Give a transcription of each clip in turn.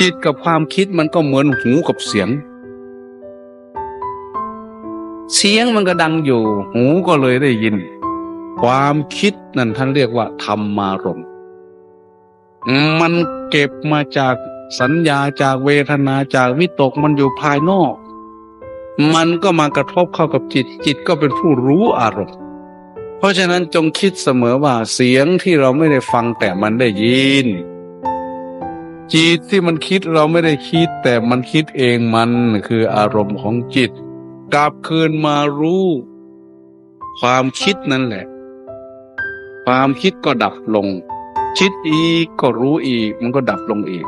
จิตกับความคิดมันก็เหมือนหูกับเสียง เสียงมันก็ดังอยู่ หูก็เลยได้ยิน ความคิดนั่นท่านเรียกว่าธรรมารมณ์มันเก็บมาจากสัญญาจากเวทนาจากวิตกมันอยู่ภายนอก มันก็มากระทบเข้ากับจิตจิตก็เป็นผู้รู้อารมณ์เพราะฉะนั้นจงคิดเสมอว่าเสียงที่เราไม่ได้ฟังแต่มันได้ยิน จิตที่มันคิดเราไม่ได้คิด แต่มันคิดเองมันคืออารมณ์ของจิต กลับคืนมารู้ ความคิดนั่นแหละ ความคิดก็ดับลง คิดอีกก็รู้อีก มันก็ดับลงอีก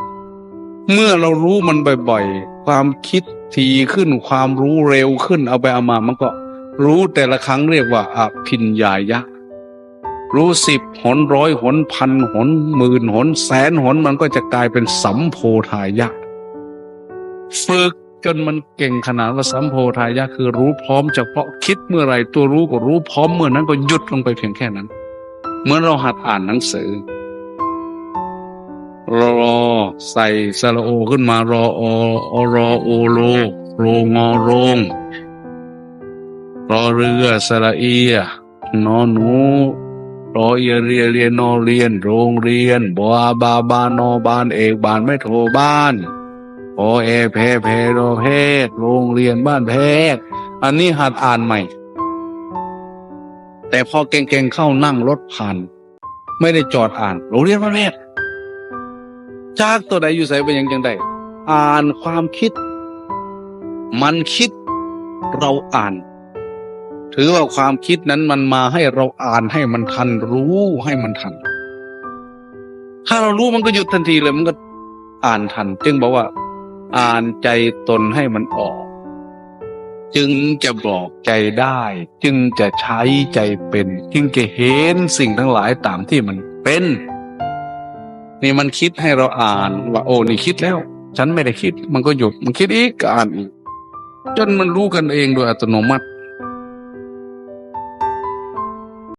เมื่อเรารู้มันบ่อยๆ ความคิดทีขึ้นความรู้เร็วขึ้นเอาไปเอามามันก็รู้แต่ละครั้งเรียกว่าอภิญญายะ รู้สิบหนร้อยหนพันหนหมื่นหนแสนหนมันก็จะกลายเป็นสัมโพธายะ ฝึกจนมันเก่งขนาดว่าสัมโพธายะคือรู้พร้อมเฉพาะคิดเมื่อไรตัวรู้ก็รู้พร้อมเมื่อนั้นก็หยุดลงไปเพียงแค่นั้น เหมือนเราหัดอ่านหนังสือรอใส่สระโอขึ้นมารอออรอโอโลโรงอโรงรอเรือสระเอียนอหนู รอเอียเรียเรียนนอเรียน โรงเรียนบอาบาบานอบานเอกบานไม่โทรบ้านโอเอเพเพโรเพศโรงเรียนบ้านเพศอันนี้หัดอ่านใหม่ แต่พอเก่งๆเข้านั่งรถผ่าน ไม่ได้จอดอ่าน โรงเรียนบ้านเพศจากตัวใดอยู่ใส่ไปยังจังใดอ่านความคิด มันคิดเราอ่าน ถือว่าความคิดนั้นมันมาให้เราอ่านให้มันทันรู้ให้มันทัน ถ้าเรารู้มันก็หยุดทันทีเลยมันก็อ่านทัน จึงบอกว่า อ่านใจตนให้มันออก จึงจะบอกใจได้ จึงจะใช้ใจเป็น จึงจะเห็นสิ่งทั้งหลายตามที่มันเป็น นี่มันคิดให้เราอ่านว่าโอ้นี่คิดแล้ว ฉันไม่ได้คิด มันก็หยุดมันคิดอีกอ่านอีกจนมันรู้กันเองโดยอัตโนมัติ